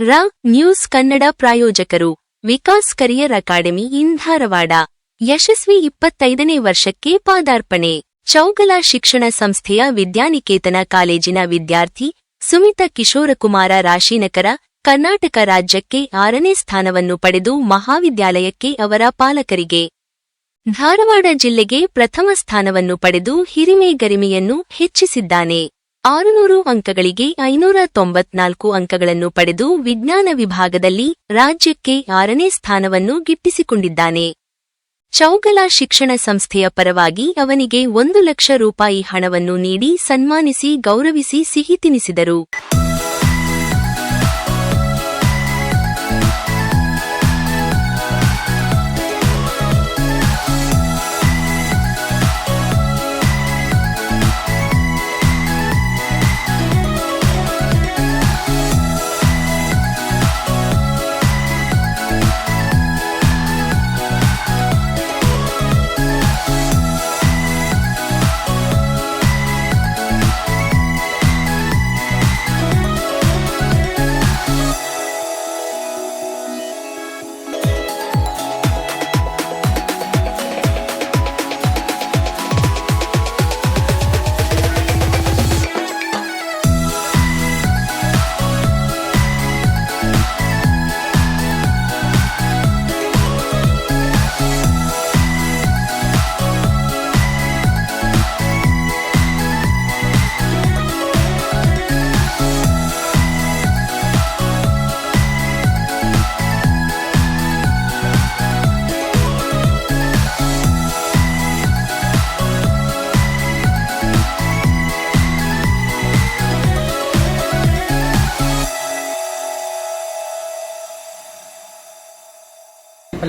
ರ, ನ್ಯೂಸ್ ಕನ್ನಡ ಪ್ರಾಯೋಜಕರು, Vikas career academy in Dharwad ಯಶಸ್ವಿ ಇಪ್ಪತ್ತೈದನೇ ವರ್ಷಕ್ಕೆ ಪಾದಾರ್ಪಣೆ. ಚೌಗಲ ಶಿಕ್ಷಣ ಸಂಸ್ಥೆಯ ವಿದ್ಯಾನಿಕೇತನ ಕಾಲೇಜಿನ ವಿದ್ಯಾರ್ಥಿ ಸುಮಿತ ಕಿಶೋರಕುಮಾರ ರಾಶಿನಕರ ಕರ್ನಾಟಕ ರಾಜ್ಯಕ್ಕೆ ಆರನೇ ಸ್ಥಾನವನ್ನು ಪಡೆದು ಮಹಾವಿದ್ಯಾಲಯಕ್ಕೆ ಅವರ ಪಾಲಕರಿಗೆ. ಧಾರವಾಡ ಜಿಲ್ಲೆಗೆ ಪ್ರಥಮ ಸ್ಥಾನವನ್ನು ಪಡೆದು ಹಿರಿಮೆ ಗರಿಮೆಯನ್ನು ಹೆಚ್ಚಿಸಿದ್ದಾನೆ. ಆರುನೂರು ಅಂಕಗಳಿಗೆ ಐನೂರ ತೊಂಬತ್ನಾಲ್ಕು ಅಂಕಗಳನ್ನು ಪಡೆದು ವಿಜ್ಞಾನ ವಿಭಾಗದಲ್ಲಿ ರಾಜ್ಯಕ್ಕೆ ಆರನೇ ಸ್ಥಾನವನ್ನು ಗಿಟ್ಟಿಸಿಕೊಂಡಿದ್ದಾನೆ. ಚೌಗಲ ಶಿಕ್ಷಣ ಸಂಸ್ಥೆಯ ಪರವಾಗಿ ಅವನಿಗೆ ಒಂದು ಲಕ್ಷ ರೂಪಾಯಿ ಹಣವನ್ನು ನೀಡಿ ಸನ್ಮಾನಿಸಿ ಗೌರವಿಸಿ ಸಿಹಿ ತಿನಿಸಿದರು.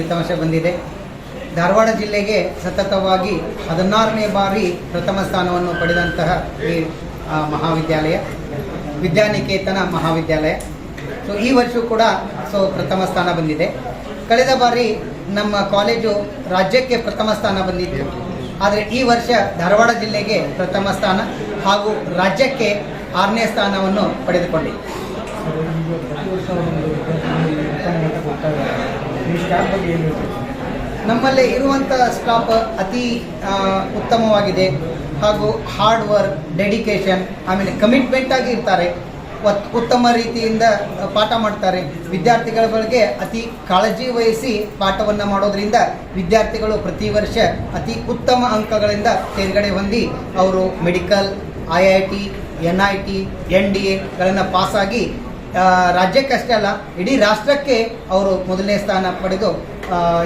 ಫಲಿತಾಂಶ ಬಂದಿದೆ. ಧಾರವಾಡ ಜಿಲ್ಲೆಗೆ ಸತತವಾಗಿ ಹದಿನಾರನೇ ಬಾರಿ ಪ್ರಥಮ ಸ್ಥಾನವನ್ನು ಪಡೆದಂತಹ ಈ ಮಹಾವಿದ್ಯಾಲಯ, ವಿದ್ಯಾನಿಕೇತನ ಮಹಾವಿದ್ಯಾಲಯ. ಸೊ ಈ ವರ್ಷ ಕೂಡ ಸೊ ಪ್ರಥಮ ಸ್ಥಾನ ಬಂದಿದೆ. ಕಳೆದ ಬಾರಿ ನಮ್ಮ ಕಾಲೇಜು ರಾಜ್ಯಕ್ಕೆ ಪ್ರಥಮ ಸ್ಥಾನ ಬಂದಿತ್ತು. ಆದರೆ ಈ ವರ್ಷ ಧಾರವಾಡ ಜಿಲ್ಲೆಗೆ ಪ್ರಥಮ ಸ್ಥಾನ ಹಾಗೂ ರಾಜ್ಯಕ್ಕೆ ಆರನೇ ಸ್ಥಾನವನ್ನು ಪಡೆದುಕೊಂಡಿದೆ. ನಮ್ಮಲ್ಲಿ ಇರುವಂಥ ಸ್ಟಾಫ್ ಅತಿ ಉತ್ತಮವಾಗಿದೆ. ಹಾಗೂ ಹಾರ್ಡ್ ವರ್ಕ್ ಡೆಡಿಕೇಶನ್ ಆಮೇಲೆ ಕಮಿಟ್ಮೆಂಟ್ ಆಗಿ ಇರ್ತಾರೆ. ಉತ್ತಮ ರೀತಿಯಿಂದ ಪಾಠ ಮಾಡ್ತಾರೆ. ವಿದ್ಯಾರ್ಥಿಗಳ ಬಗ್ಗೆ ಅತಿ ಕಾಳಜಿ ವಹಿಸಿ ಪಾಠವನ್ನು ಮಾಡೋದ್ರಿಂದ ವಿದ್ಯಾರ್ಥಿಗಳು ಪ್ರತಿ ವರ್ಷ ಅತಿ ಉತ್ತಮ ಅಂಕಗಳಿಂದ ತೇರ್ಗಡೆ ಹೊಂದಿ ಅವರು medical, I I T, N I T, N D ಎಗಳನ್ನು ಪಾಸಾಗಿ ರಾಜ್ಯಕ್ಕಷ್ಟೇ ಅಲ್ಲ ಇಡೀ ರಾಷ್ಟ್ರಕ್ಕೆ ಅವರು ಮೊದಲನೇ ಸ್ಥಾನ ಪಡೆದು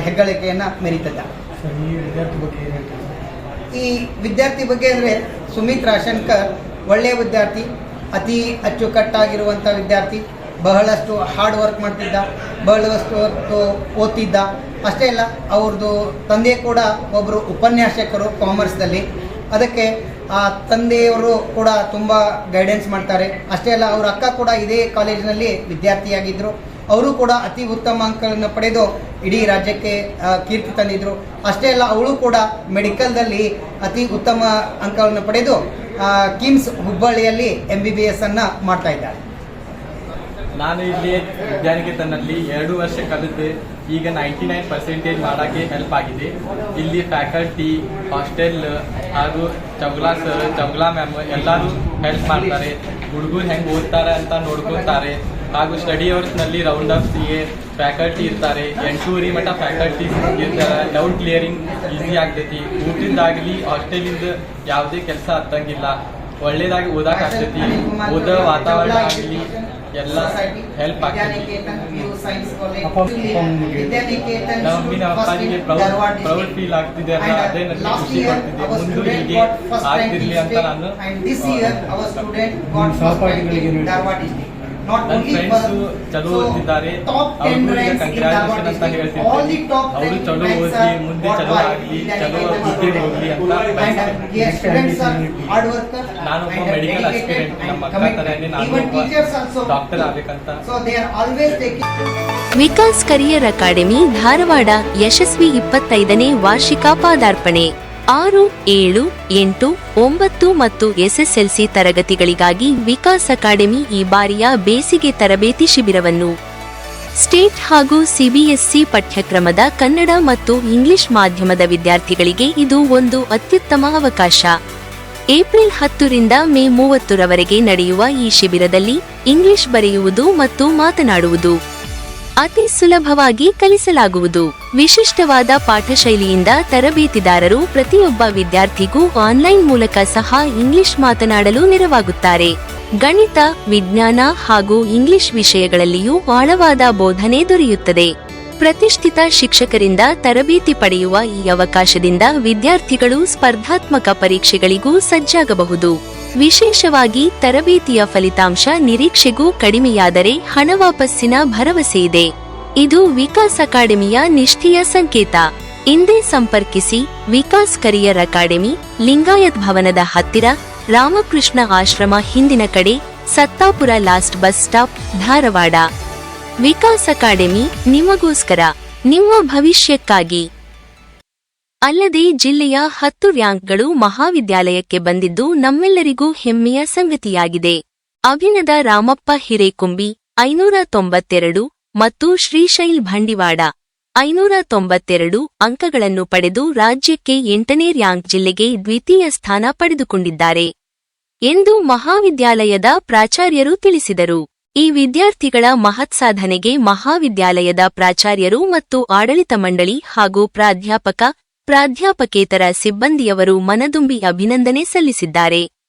ಹೆಗ್ಗಳಿಕೆಯನ್ನು ಮೆರೀತಿದ್ದಾರೆ. ಈ ವಿದ್ಯಾರ್ಥಿ ಬಗ್ಗೆ ಅಂದರೆ ಸುಮಿತ್ ರಾಶನ್ಕರ್ ಒಳ್ಳೆಯ ವಿದ್ಯಾರ್ಥಿ ಅತಿ ಅಚ್ಚುಕಟ್ಟಾಗಿರುವಂಥ ವಿದ್ಯಾರ್ಥಿ ಬಹಳಷ್ಟು ಹಾರ್ಡ್ ವರ್ಕ್ ಮಾಡ್ತಿದ್ದ ಬಹಳಷ್ಟು ಹೊತ್ತು ಓದ್ತಿದ್ದ. ಅಷ್ಟೇ ಅಲ್ಲ ಅವ್ರದ್ದು ತಂದೆ ಕೂಡ ಒಬ್ಬರು ಉಪನ್ಯಾಸಕರು ಕಾಮರ್ಸ್ದಲ್ಲಿ ಅದಕ್ಕೆ ಆ ತಂದೆಯವರು ಕೂಡ ತುಂಬ ಗೈಡೆನ್ಸ್ ಮಾಡ್ತಾರೆ. ಅಷ್ಟೇ ಅಲ್ಲ, ಅವ್ರ ಅಕ್ಕ ಕೂಡ ಇದೇ ಕಾಲೇಜಿನಲ್ಲಿ ವಿದ್ಯಾರ್ಥಿಯಾಗಿದ್ದರು ಅವರು ಕೂಡ ಅತಿ ಉತ್ತಮ ಅಂಕಗಳನ್ನು ಪಡೆದು ಇಡೀ ರಾಜ್ಯಕ್ಕೆ ಕೀರ್ತಿ ತಂದಿದ್ರು. ಅಷ್ಟೇ ಅಲ್ಲ, ಅವಳು ಕೂಡ ಮೆಡಿಕಲ್ದಲ್ಲಿ ಅತಿ ಉತ್ತಮ ಅಂಕಗಳನ್ನು ಪಡೆದು ಕಿಮ್ಸ್ ಹುಬ್ಬಳ್ಳಿಯಲ್ಲಿ ಎಂ ಬಿ ಬಿ ಎಸ್ ಅನ್ನು ಮಾಡ್ತಾ ಇದ್ದಾಳೆ. ನಾನು ಇಲ್ಲಿ ವಿದ್ಯಾನಿಕೇತನಲ್ಲಿ ಎರಡು ವರ್ಷ ಕಲಿತು. ಈಗ ನೈಂಟಿ ನೈನ್ ಪರ್ಸೆಂಟೇಜ್ ಮಾಡೋಕ್ಕೆ ಹೆಲ್ಪ್ ಆಗಿದೆ. ಇಲ್ಲಿ ಫ್ಯಾಕಲ್ಟಿ ಹಾಸ್ಟೆಲ್ ಹಾಗೂ ಚೌಗ್ಲಾ ಸರ್ ಚೌಗ್ಲಾ ಮ್ಯಾಮ್ ಎಲ್ಲರೂ ಹೆಲ್ಪ್ ಮಾಡ್ತಾರೆ. ಹುಡುಗರು ಹೆಂಗೆ ಓದ್ತಾರೆ ಅಂತ ನೋಡ್ಕೊತಾರೆ. ಹಾಗೂ ಸ್ಟಡಿ ಅವರ್ಸ್ನಲ್ಲಿ ರೌಂಡ್ ಅಪ್ಸ್ಗೆ ಫ್ಯಾಕಲ್ಟಿ ಇರ್ತಾರೆ. ಎಂಟೂರಿ ಮಟ್ಟ ಫ್ಯಾಕಲ್ಟಿ ಇರ್ತಾರೆ. ಡೌಟ್ ಕ್ಲಿಯರಿಂಗ್ ಈಸಿ ಆಗ್ತೈತಿ. ಊಟದಾಗಲಿ ಹಾಸ್ಟೆಲಿಂದ ಯಾವುದೇ ಕೆಲಸ ಹತ್ತಂಗಿಲ್ಲ. ಒಳ್ಳೇದಾಗಿ ಓದಕ್ಕೆ ಆಗ್ತೈತಿ. ಓದೋ ವಾತಾವರಣ ಆಗಲಿ. ಎಲ್ಲ ಹೆಲ್ಪ್ ಆಗ್ತೈತಿ ನಮ್ಮಿ ನಮ್ಮ ಅಪ್ಪಾಜಿಗೆ ಪ್ರೌಡ್ ಫೀಲ್ ಆಗ್ತಿದೆ ಅಲ್ಲ ಅದೇ ನನಗೆ ಖುಷಿ ಕೊಡ್ತಿದೆ ಮುಂದೆ ಹೀಗೆ ಆಗ್ತಿರ್ಲಿ ಅಂತ ನಾನು ನನ್ನ ಫ್ರೆಂಡ್ಸು ಚಲೋ ಓದ್ತಿದ್ದಾರೆ ಅವ್ರಿಗೂ ಈಗ ಕಂಗ್ರ್ಯಾಚುಲೇಷನ್ ಅಂತ ಹೇಳ್ತಿರ್ತೀನಿ ಅವರು ಚಲೋ ಓದಿ ಮುಂದೆ ಚಲೋ ಆಗಲಿ ಚಲೋ ಬುದ್ಧಿ ಹೋಗ್ಲಿ ಅಂತ ಬಯಸ್ತೀನಿ. ಮೆಡಿಕಲ್ ಅಸಿಸ್ಟೆಂಟ್ ನಮ್ಮ ಅಕ್ಕ ತರನೇ ನಾನು ಡಾಕ್ಟರ್ ಆಗ್ಬೇಕಂತ. So they are always taking Vikas career academy Dharwad ಯಶಸ್ವಿ ಇಪ್ಪತ್ತೈದನೇ ವಾರ್ಷಿಕ ಪಾದಾರ್ಪಣೆ. ಆರು, ಏಳು, ಎಂಟು, ಒಂಬತ್ತು ಮತ್ತು ಎಸ್ಎಸ್ಎಲ್ಸಿ ತರಗತಿಗಳಿಗಾಗಿ ವಿಕಾಸ್ ಅಕಾಡೆಮಿ ಈ ಬಾರಿಯ ಬೇಸಿಗೆ ತರಬೇತಿ ಶಿಬಿರವನ್ನು. ಸ್ಟೇಟ್ ಹಾಗೂ ಸಿಬಿಎಸ್ಇ ಪಠ್ಯಕ್ರಮದ ಕನ್ನಡ ಮತ್ತು ಇಂಗ್ಲಿಷ್ ಮಾಧ್ಯಮದ ವಿದ್ಯಾರ್ಥಿಗಳಿಗೆ ಇದು ಒಂದು ಅತ್ಯುತ್ತಮ ಅವಕಾಶ. ಏಪ್ರಿಲ್ ಹತ್ತರಿಂದ ಮೇ ಮೂವತ್ತರವರೆಗೆ ನಡೆಯುವ ಈ ಶಿಬಿರದಲ್ಲಿ ಇಂಗ್ಲಿಷ್ ಬರೆಯುವುದು ಮತ್ತು ಮಾತನಾಡುವುದು. ಅತಿ ಸುಲಭವಾಗಿ ಕಲಿಸಲಾಗುವುದು. ವಿಶಿಷ್ಟವಾದ ಪಾಠಶೈಲಿಯಿಂದ ತರಬೇತಿದಾರರು ಪ್ರತಿಯೊಬ್ಬ ವಿದ್ಯಾರ್ಥಿಗೂ ಆನ್ಲೈನ್ ಮೂಲಕ ಸಹ ಇಂಗ್ಲಿಷ್ ಮಾತನಾಡಲು ನೆರವಾಗುತ್ತಾರೆ. ಗಣಿತ, ವಿಜ್ಞಾನ ಹಾಗೂ ಇಂಗ್ಲಿಷ್ ವಿಷಯಗಳಲ್ಲಿಯೂ ಆಳವಾದ ಬೋಧನೆ ದೊರೆಯುತ್ತದೆ. ಪ್ರತಿಷ್ಠಿತ ಶಿಕ್ಷಕರಿಂದ ತರಬೇತಿ ಪಡೆಯುವ ಈ ಅವಕಾಶದಿಂದ ವಿದ್ಯಾರ್ಥಿಗಳು ಸ್ಪರ್ಧಾತ್ಮಕ ಪರೀಕ್ಷೆಗಳಿಗೂ ಸಜ್ಜಾಗಬಹುದು. ವಿಶೇಷವಾಗಿ ತರಬೇತಿಯ ಫಲಿತಾಂಶ ನಿರೀಕ್ಷೆಗೂ ಕಡಿಮೆಯಾದರೆ ಹಣ ವಾಪಸ್ಸಿನ ಭರವಸೆ ಇದೆ. ಇದು ವಿಕಾಸ್ ಅಕಾಡೆಮಿಯ ನಿಷ್ಠೆಯ ಸಂಕೇತ. ಇಂದೇ ಸಂಪರ್ಕಿಸಿ ವಿಕಾಸ್ ಕರಿಯರ್ ಅಕಾಡೆಮಿ, ಲಿಂಗಾಯತ್ ಭವನದ ಹತ್ತಿರ, ರಾಮಕೃಷ್ಣ ಆಶ್ರಮ ಹಿಂದಿನ ಕಡೆ, Sattapura last bus stop, Dharwad. Vikas academy ನಿಮಗೋಸ್ಕರ. ನಿಮ್ಮ ಭವಿಷ್ಯಕ್ಕಾಗಿ. ಅಲ್ಲದೆ ಜಿಲ್ಲೆಯ ಹತ್ತು ರ್ಯಾಂಕ್ಗಳು ಮಹಾವಿದ್ಯಾಲಯಕ್ಕೆ ಬಂದಿದ್ದು ನಮ್ಮೆಲ್ಲರಿಗೂ ಹೆಮ್ಮೆಯ ಸಂಗತಿಯಾಗಿದೆ. ಅಭಿನದ ರಾಮಪ್ಪ ಹಿರೇಕುಂಬಿ, ಐನೂರ ತೊಂಬತ್ತೆರಡು ಮತ್ತು ಶ್ರೀಶೈಲ್ ಭಂಡಿವಾಡ, ಐನೂರ ತೊಂಬತ್ತೆರಡು ಅಂಕಗಳನ್ನು ಪಡೆದು ರಾಜ್ಯಕ್ಕೆ ಎಂಟನೇ ರ್ಯಾಂಕ್ ಜಿಲ್ಲೆಗೆ ದ್ವಿತೀಯ ಸ್ಥಾನ ಪಡೆದುಕೊಂಡಿದ್ದಾರೆ ಎಂದು ಮಹಾವಿದ್ಯಾಲಯದ ಪ್ರಾಚಾರ್ಯರು ತಿಳಿಸಿದರು. ಈ ವಿದ್ಯಾರ್ಥಿಗಳ ಮಹತ್ ಸಾಧನೆಗೆ ಮಹಾವಿದ್ಯಾಲಯದ ಪ್ರಾಚಾರ್ಯರು ಮತ್ತು ಆಡಳಿತ ಮಂಡಳಿ ಹಾಗೂ ಪ್ರಾಧ್ಯಾಪಕ ಪ್ರಾಧ್ಯಾಪಕೇತರ ಸಿಬ್ಬಂದಿಯವರು ಮನದುಂಬಿ ಅಭಿನಂದನೆ ಸಲ್ಲಿಸಿದ್ದಾರೆ.